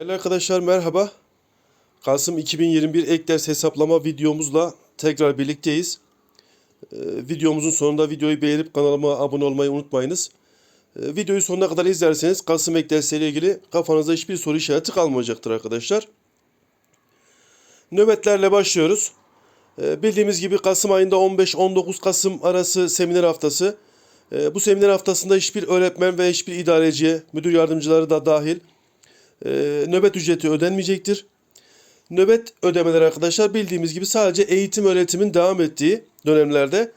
Değerli arkadaşlar merhaba. Kasım 2021 ek ders hesaplama videomuzla tekrar birlikteyiz. Ee, videomuzun sonunda videoyu beğenip kanalıma abone olmayı unutmayınız. Ee, videoyu sonuna kadar izlerseniz Kasım ek dersleriyle ilgili kafanızda hiçbir soru işareti kalmayacaktır arkadaşlar. Nöbetlerle başlıyoruz. Ee, bildiğimiz gibi Kasım ayında 15-19 Kasım arası seminer haftası. Ee, bu seminer haftasında hiçbir öğretmen ve hiçbir idareciye, müdür yardımcıları da dahil e, nöbet ücreti ödenmeyecektir. Nöbet ödemeleri arkadaşlar bildiğimiz gibi sadece eğitim öğretimin devam ettiği dönemlerde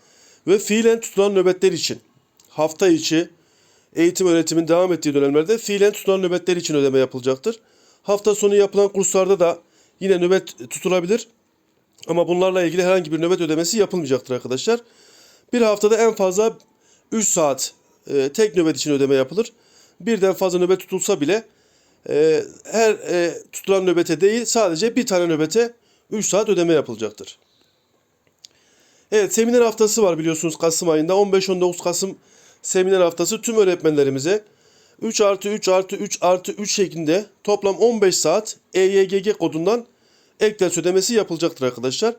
ve fiilen tutulan nöbetler için hafta içi eğitim öğretimin devam ettiği dönemlerde fiilen tutulan nöbetler için ödeme yapılacaktır. Hafta sonu yapılan kurslarda da yine nöbet tutulabilir. Ama bunlarla ilgili herhangi bir nöbet ödemesi yapılmayacaktır arkadaşlar. Bir haftada en fazla 3 saat e, tek nöbet için ödeme yapılır. Birden fazla nöbet tutulsa bile e, her e, tutulan nöbete değil sadece bir tane nöbete 3 saat ödeme yapılacaktır. Evet seminer haftası var biliyorsunuz Kasım ayında 15-19 Kasım seminer haftası tüm öğretmenlerimize 3 artı 3 artı 3 artı 3 şeklinde toplam 15 saat EYGG kodundan ek ders ödemesi yapılacaktır arkadaşlar.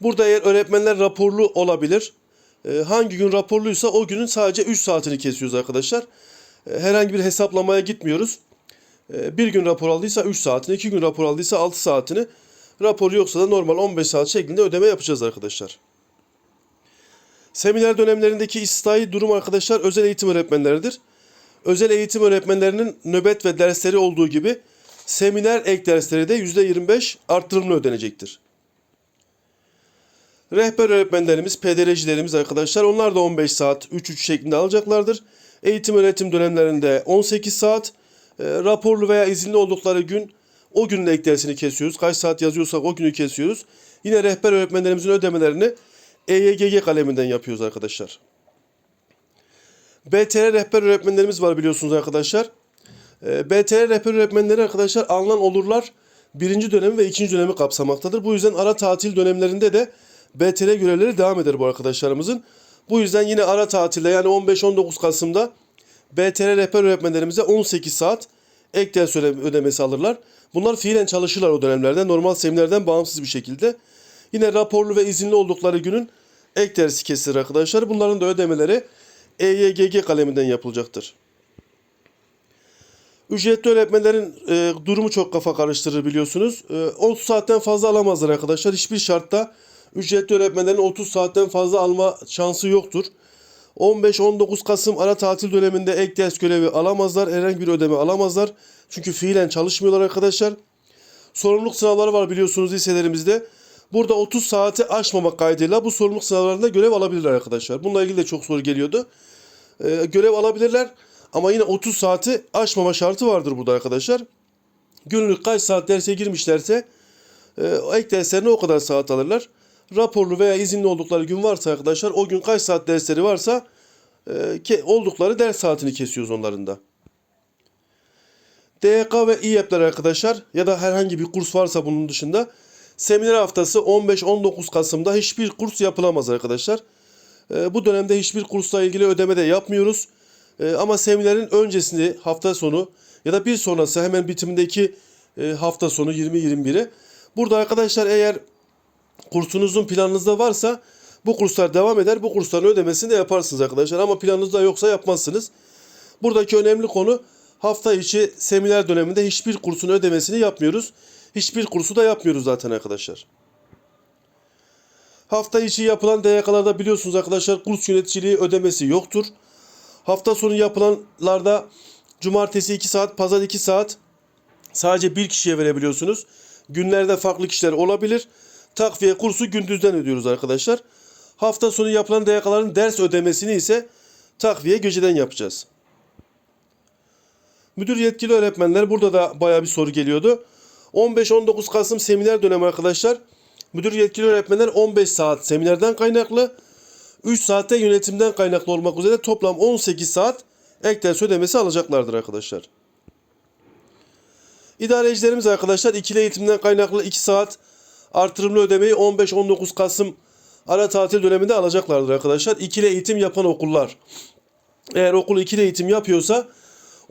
Burada eğer öğretmenler raporlu olabilir. e, hangi gün raporluysa o günün sadece 3 saatini kesiyoruz arkadaşlar. E, herhangi bir hesaplamaya gitmiyoruz. E, bir gün rapor aldıysa 3 saatini, iki gün rapor aldıysa 6 saatini, rapor yoksa da normal 15 saat şeklinde ödeme yapacağız arkadaşlar. Seminer dönemlerindeki istisnai durum arkadaşlar özel eğitim öğretmenleridir. Özel eğitim öğretmenlerinin nöbet ve dersleri olduğu gibi seminer ek dersleri de %25 arttırımlı ödenecektir. Rehber öğretmenlerimiz, PDR'cilerimiz arkadaşlar onlar da 15 saat 3-3 şeklinde alacaklardır. Eğitim öğretim dönemlerinde 18 saat, e, raporlu veya izinli oldukları gün o günün ek dersini kesiyoruz. Kaç saat yazıyorsak o günü kesiyoruz. Yine rehber öğretmenlerimizin ödemelerini EYGG kaleminden yapıyoruz arkadaşlar. BTR rehber öğretmenlerimiz var biliyorsunuz arkadaşlar. E, BTR rehber öğretmenleri arkadaşlar alınan olurlar birinci dönemi ve ikinci dönemi kapsamaktadır. Bu yüzden ara tatil dönemlerinde de BTR görevleri devam eder bu arkadaşlarımızın. Bu yüzden yine ara tatilde yani 15-19 Kasım'da BTR rehber öğretmenlerimize 18 saat ek ders öde- ödemesi alırlar. Bunlar fiilen çalışırlar o dönemlerde normal seminerden bağımsız bir şekilde. Yine raporlu ve izinli oldukları günün ek dersi kesilir arkadaşlar. Bunların da ödemeleri EYGG kaleminden yapılacaktır. Ücretli öğretmenlerin e, durumu çok kafa karıştırır biliyorsunuz. E, 30 saatten fazla alamazlar arkadaşlar. Hiçbir şartta ücretli öğretmenlerin 30 saatten fazla alma şansı yoktur. 15-19 Kasım ara tatil döneminde ek ders görevi alamazlar. Herhangi bir ödeme alamazlar. Çünkü fiilen çalışmıyorlar arkadaşlar. Sorumluluk sınavları var biliyorsunuz liselerimizde. Burada 30 saati aşmamak kaydıyla bu sorumluluk sınavlarında görev alabilirler arkadaşlar. Bununla ilgili de çok soru geliyordu. Ee, görev alabilirler ama yine 30 saati aşmama şartı vardır burada arkadaşlar. Günlük kaç saat derse girmişlerse e, ek derslerine o kadar saat alırlar. Raporlu veya izinli oldukları gün varsa arkadaşlar o gün kaç saat dersleri varsa e, oldukları ders saatini kesiyoruz onların da. DYK ve İYEP'ler arkadaşlar ya da herhangi bir kurs varsa bunun dışında seminer haftası 15-19 Kasım'da hiçbir kurs yapılamaz arkadaşlar. E, bu dönemde hiçbir kursla ilgili ödeme de yapmıyoruz. E, ama seminerin öncesinde hafta sonu ya da bir sonrası hemen bitimindeki e, hafta sonu 20-21'i. Burada arkadaşlar eğer kursunuzun planınızda varsa bu kurslar devam eder. Bu kursların ödemesini de yaparsınız arkadaşlar. Ama planınızda yoksa yapmazsınız. Buradaki önemli konu hafta içi seminer döneminde hiçbir kursun ödemesini yapmıyoruz. Hiçbir kursu da yapmıyoruz zaten arkadaşlar. Hafta içi yapılan DYK'larda biliyorsunuz arkadaşlar kurs yöneticiliği ödemesi yoktur. Hafta sonu yapılanlarda cumartesi 2 saat, pazar 2 saat sadece bir kişiye verebiliyorsunuz. Günlerde farklı kişiler olabilir. Takviye kursu gündüzden ödüyoruz arkadaşlar. Hafta sonu yapılan DYK'ların ders ödemesini ise takviye geceden yapacağız. Müdür yetkili öğretmenler burada da baya bir soru geliyordu. 15-19 Kasım seminer dönemi arkadaşlar. Müdür yetkili öğretmenler 15 saat seminerden kaynaklı, 3 saatte yönetimden kaynaklı olmak üzere toplam 18 saat ek ders ödemesi alacaklardır arkadaşlar. İdarecilerimiz arkadaşlar ikili eğitimden kaynaklı 2 saat artırımlı ödemeyi 15-19 Kasım ara tatil döneminde alacaklardır arkadaşlar. İkili eğitim yapan okullar. Eğer okul ikili eğitim yapıyorsa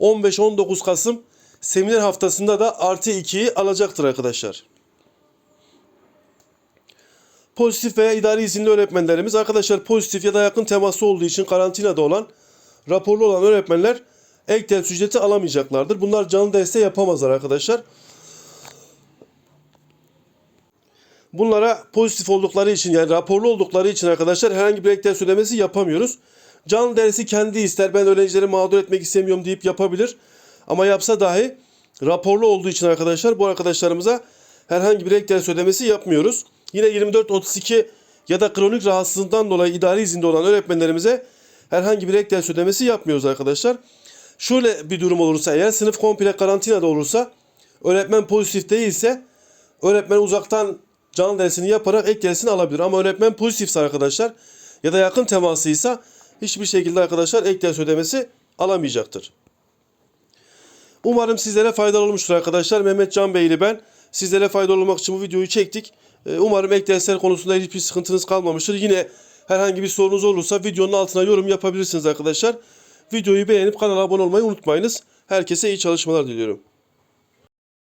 15-19 Kasım seminer haftasında da artı 2'yi alacaktır arkadaşlar. Pozitif veya idari izinli öğretmenlerimiz arkadaşlar pozitif ya da yakın teması olduğu için karantinada olan raporlu olan öğretmenler ek ders ücreti alamayacaklardır. Bunlar canlı derste yapamazlar arkadaşlar. Bunlara pozitif oldukları için yani raporlu oldukları için arkadaşlar herhangi bir ek ders ödemesi yapamıyoruz. Canlı dersi kendi ister ben öğrencileri mağdur etmek istemiyorum deyip yapabilir. Ama yapsa dahi raporlu olduğu için arkadaşlar bu arkadaşlarımıza herhangi bir ek ders ödemesi yapmıyoruz. Yine 24-32 ya da kronik rahatsızlığından dolayı idari izinde olan öğretmenlerimize herhangi bir ek ders ödemesi yapmıyoruz arkadaşlar. Şöyle bir durum olursa eğer sınıf komple karantinada olursa öğretmen pozitif değilse öğretmen uzaktan canlı dersini yaparak ek dersini alabilir. Ama öğretmen pozitifse arkadaşlar ya da yakın temasıysa hiçbir şekilde arkadaşlar ek ders ödemesi alamayacaktır. Umarım sizlere faydalı olmuştur arkadaşlar. Mehmet Can Beyli ben. Sizlere faydalı olmak için bu videoyu çektik. Ee, Umarım ek dersler konusunda hiçbir sıkıntınız kalmamıştır. Yine herhangi bir sorunuz olursa videonun altına yorum yapabilirsiniz arkadaşlar. Videoyu beğenip kanala abone olmayı unutmayınız. Herkese iyi çalışmalar diliyorum.